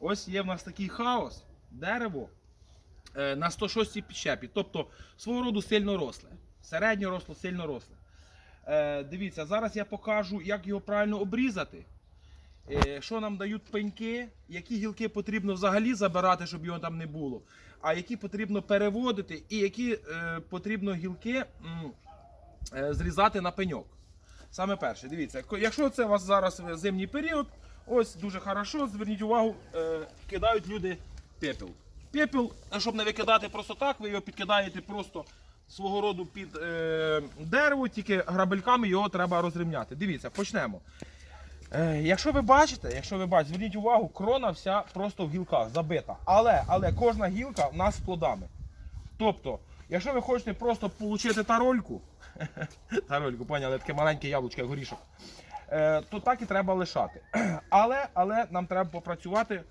ось є в нас такий хаос, дерево е, на 106 підщепі, тобто свого роду сильно росле. Середньо росло, сильно росле. Е, дивіться, зараз я покажу, як його правильно обрізати. Е, що нам дають пеньки, які гілки потрібно взагалі забирати, щоб його там не було, а які потрібно переводити, і які потрібно гілки зрізати на пеньок. Саме перше, дивіться, якщо це у вас зараз зимній період, ось дуже хорошо, зверніть увагу, е, кидають люди пепел. Пепел, е, щоб не викидати просто так, ви його підкидаєте просто свого роду під е, дерево, тільки грабельками його треба розрівняти. Дивіться, почнемо. Якщо ви бачите, якщо ви бачите, зверніть увагу, крона вся просто в гілках забита. Але, але кожна гілка в нас з плодами. Тобто, якщо ви хочете просто отримати тарольку, тарольку, поняли, таке маленьке яблучко, як горішок, то так і треба лишати. Але, але нам треба попрацювати.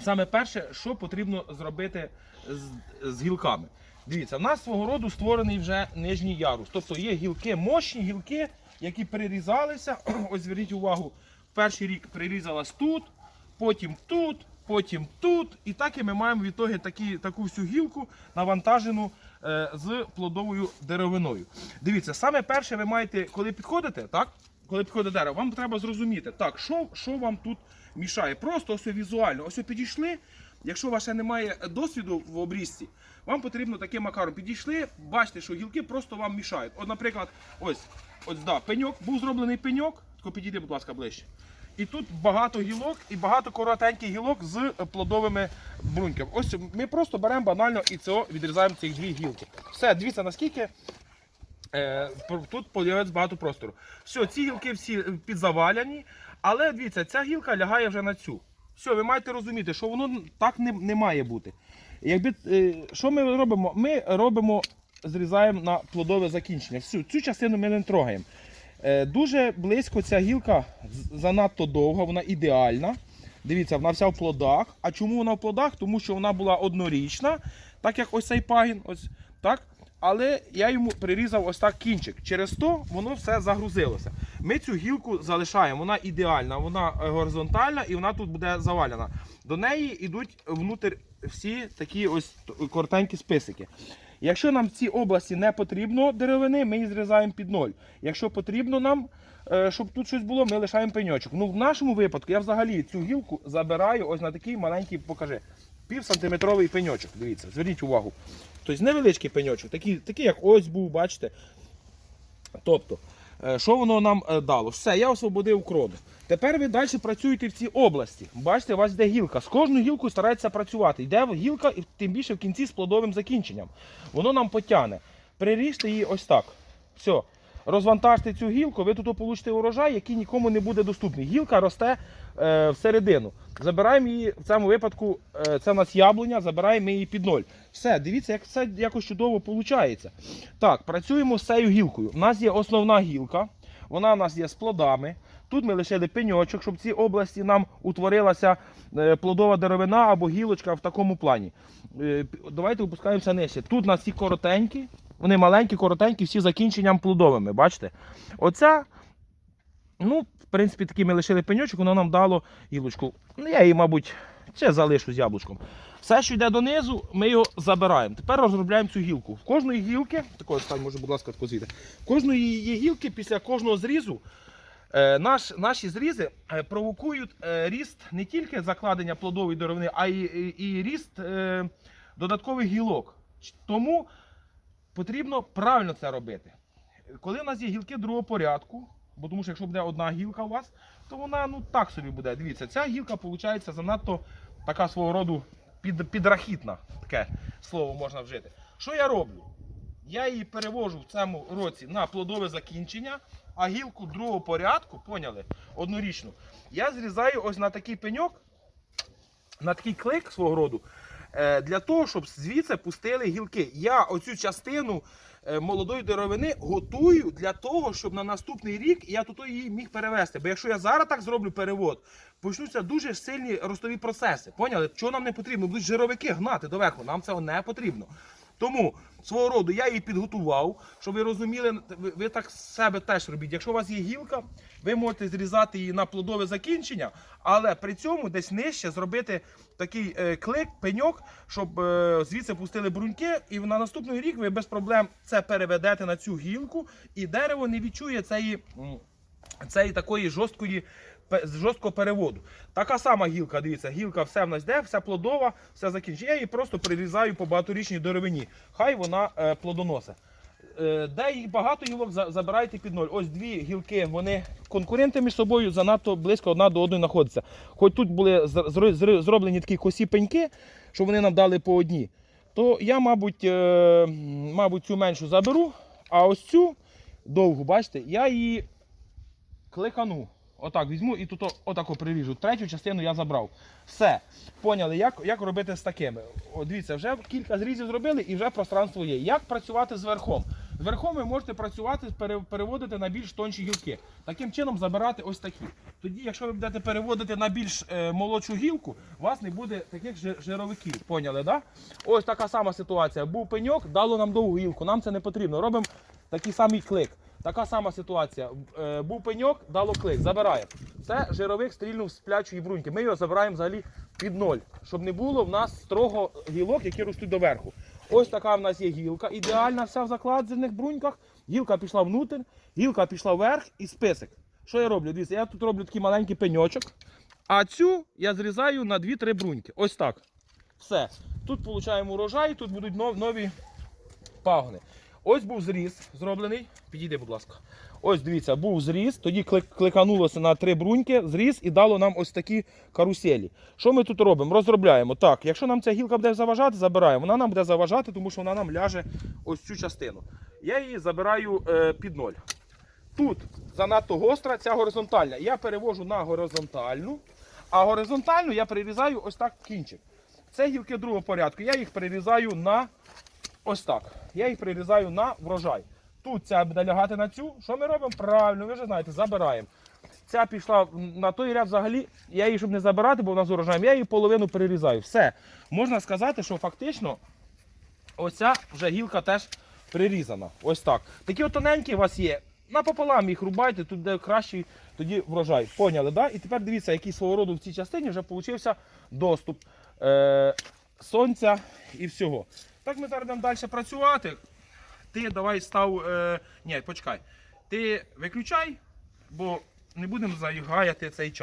Саме перше, що потрібно зробити з, з гілками. Дивіться, в нас свого роду створений вже нижній ярус. Тобто є гілки, мощні гілки, які перерізалися. Ось зверніть увагу, перший рік прирізалась тут, потім тут, потім тут. І так і ми маємо в ітогі такі, таку всю гілку навантажену е, з плодовою деревиною. Дивіться, саме перше ви маєте, коли підходите, так? Коли підходить дерево, вам треба зрозуміти, так, що, що вам тут мішає. Просто ось візуально, ось підійшли. Якщо у вас ще немає досвіду в обрізці, вам потрібно таким макаром підійшли, бачите, що гілки просто вам мішають. От, наприклад, ось, ось да, пеньок, був зроблений пеньок, тільки підійди, будь ласка, ближче. І тут багато гілок і багато коротеньких гілок з плодовими бруньками. Ось ми просто беремо банально і цього відрізаємо цих дві гілки. Все, дивіться, наскільки тут появиться багато простору. Все, ці гілки всі підзаваляні, але дивіться, ця гілка лягає вже на цю. Все, ви маєте розуміти, що воно так не, не має бути. Якби, е, що ми робимо? Ми робимо, зрізаємо на плодове закінчення. Всю цю частину ми не трогаємо. Е, дуже близько ця гілка занадто довга, вона ідеальна. Дивіться, вона вся в плодах. А чому вона в плодах? Тому що вона була однорічна, так як ось цей пагін. Ось, так? Але я йому прирізав ось так кінчик. Через то воно все загрузилося. Ми цю гілку залишаємо, вона ідеальна, вона е, горизонтальна і вона тут буде завалена. До неї йдуть внутрі всі такі ось коротенькі списики. Якщо нам в цій області не потрібно деревини, ми її зрізаємо під ноль. Якщо потрібно нам, е, щоб тут щось було, ми лишаємо пеньочок. Ну, в нашому випадку я взагалі цю гілку забираю ось на такий маленький, покажи, пів сантиметровий пеньочок. Дивіться, зверніть увагу. Тобто невеличкий пеньочок, такий, такий як ось був, бачите. Тобто, е, що воно нам е, дало? Все, я освободив крону. Тепер ви далі працюєте в цій області. Бачите, у вас йде гілка. З кожною гілкою старається працювати. Йде гілка, і тим більше в кінці з плодовим закінченням. Воно нам потягне. Приріжте її ось так. Все. Розвантажте цю гілку, ви тут получите урожай, який нікому не буде доступний. Гілка росте е, всередину. Забираємо її в цьому випадку, е, це у нас яблуня, забираємо її під ноль. Все, дивіться, як це якось чудово виходить. Так, працюємо з цією гілкою. У нас є основна гілка, вона у нас є з плодами. Тут ми лишили пеньочок, щоб в цій області нам утворилася е, плодова деревина або гілочка в такому плані. Е, Давайте опускаємося нижче. Тут у нас всі коротенькі, вони маленькі, коротенькі, всі закінченням плодовими. Бачите? Оця, ну, в принципі, такий ми лишили пеньочок, воно нам дало гілочку. Ну, я її, мабуть, ще залишу з яблучком. Все, що йде донизу, ми його забираємо. Тепер розробляємо цю гілку. В кожної гілки, такої стань, може, будь ласка, тако звідти. В кожної її гілки після кожного зрізу е, наш, наші зрізи е, провокують е, ріст не тільки закладення плодової деревини, а й, і, і ріст додаткових гілок. Тому потрібно правильно це робити. Коли у нас є гілки другого порядку, бо тому що якщо буде одна гілка у вас, то вона ну так собі буде. Дивіться, ця гілка виходить занадто така свого роду під, підрахітна, таке слово можна вжити. Що я роблю? Я її перевожу в цьому році на плодове закінчення, а гілку другого порядку, поняли, однорічну, я зрізаю ось на такий пеньок, на такий клик свого роду, для того, щоб звідси пустили гілки. Я оцю частину е, молодої деревини готую для того, щоб на наступний рік я тут її міг перевести. Бо якщо я зараз так зроблю перевод, почнуться дуже сильні ростові процеси. Поняли? Чого нам не потрібно? Будуть жировики гнати доверху. Нам цього не потрібно. Тому свого роду я її підготував, щоб ви розуміли, ви, так себе теж робіть. Якщо у вас є гілка, ви можете зрізати її на плодове закінчення, але при цьому десь нижче зробити такий е, клик, пеньок, щоб е, звідси пустили бруньки, і на наступний рік ви без проблем це переведете на цю гілку, і дерево не відчує цієї, цієї такої жорсткої. З жорсткого переводу. Така сама гілка, дивіться, гілка все в нас йде, все плодова, все закінчує. Я її просто прирізаю по багаторічній деревині. Хай вона е, плодоносить. Е, де їх багато гілок за- забирайте під ноль. Ось дві гілки, вони конкуренти між собою занадто близько одна до одної знаходяться. Хоч тут були зр- зр- зр- зроблені такі косі пеньки, що вони нам дали по одній, то я, мабуть, е, мабуть, цю меншу заберу, а ось цю довгу, бачите, я її кликану. Отак візьму і тут отако приріжу. Третю частину я забрав. Все. Поняли, як, як робити з такими. О, дивіться, вже кілька зрізів зробили і вже пространство є. Як працювати з верхом? З верхом ви можете працювати, переводити на більш тонші гілки. Таким чином забирати ось такі. Тоді, якщо ви будете переводити на більш е, молодшу гілку, у вас не буде таких жи- жировиків. Поняли, да? Ось така сама ситуація. Був пеньок, дало нам довгу гілку. Нам це не потрібно. Робимо такий самий клик. Така сама ситуація. Е, був пеньок, дало клик, забираємо. Це жировик стрільнув з плячої бруньки. Ми його забираємо взагалі під ноль, щоб не було в нас строго гілок, які ростуть доверху. Ось така в нас є гілка, ідеальна вся в закладених бруньках. Гілка пішла внутрь, гілка пішла вверх і список. Що я роблю? Дивіться, я тут роблю такий маленький пеньочок, а цю я зрізаю на 2-3 бруньки. Ось так. Все. Тут получаємо урожай, тут будуть нові пагони. Ось був зріз зроблений. Підійди, будь ласка. Ось дивіться, був зріз, тоді кликанулося на три бруньки, зріз і дало нам ось такі каруселі. Що ми тут робимо? Розробляємо. Так, якщо нам ця гілка буде заважати, забираємо. Вона нам буде заважати, тому що вона нам ляже ось цю частину. Я її забираю е, під ноль. Тут занадто гостра, ця горизонтальна. Я перевожу на горизонтальну, а горизонтальну я прирізаю ось так кінчик. Це гілки другого порядку. Я їх прирізаю на ось так. Я їх прирізаю на врожай. Тут ця буде лягати на цю. Що ми робимо? Правильно, ви вже знаєте, забираємо. Ця пішла на той ряд взагалі. Я її, щоб не забирати, бо вона з урожаєм, я її половину перерізаю. Все. Можна сказати, що фактично оця вже гілка теж прирізана. Ось так. Такі от тоненькі у вас є. Напополам їх рубайте, тут де кращий тоді врожай. Поняли, да? І тепер дивіться, який свого роду в цій частині вже получився доступ е, сонця і всього. Так ми зараз будемо далі працювати. Ти давай став. Е, ні, почекай. Ти виключай, бо не будемо загаяти цей час.